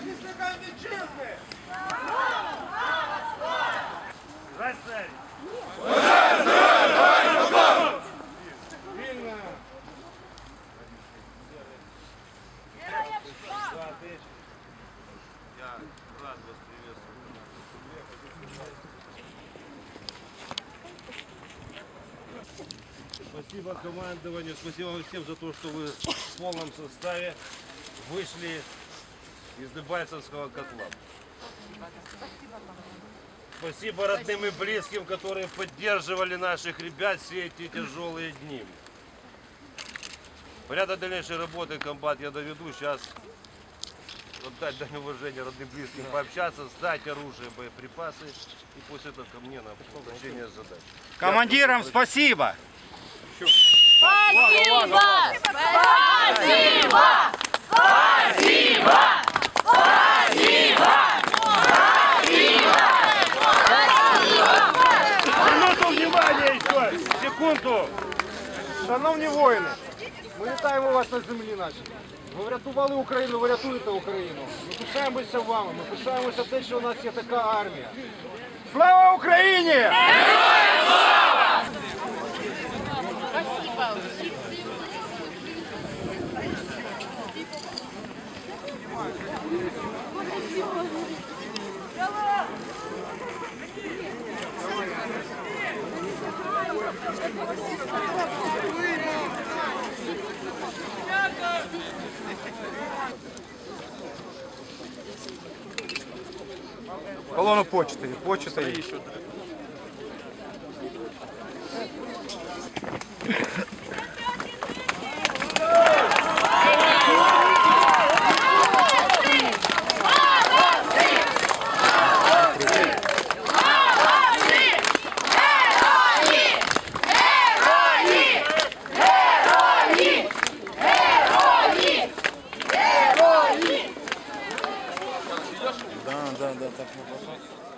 захисникам вітчизни! Здрасте! Вільно! Я. Спасибо командованию, спасибо вам всем за то, что вы в полном составе вышли из Дебальцевского котла. Спасибо родным и близким, которые поддерживали наших ребят все эти тяжелые дни. Порядок дальнейшей работы комбат я доведу. Сейчас отдать дань уважения родным и близким, пообщаться, сдать оружие, боеприпасы и после этого ко мне на получение задач. Командирам спасибо! Минуту Секунду! Шановні воїни, ми вітаємо вас на землі нашій. Ви врятували Україну, ви рятуєте Україну. Ми пишаємося вами, ми пишаємося те, що у нас є така армія. Слава Україні! Колону почти, почти. tane daha takma kafa.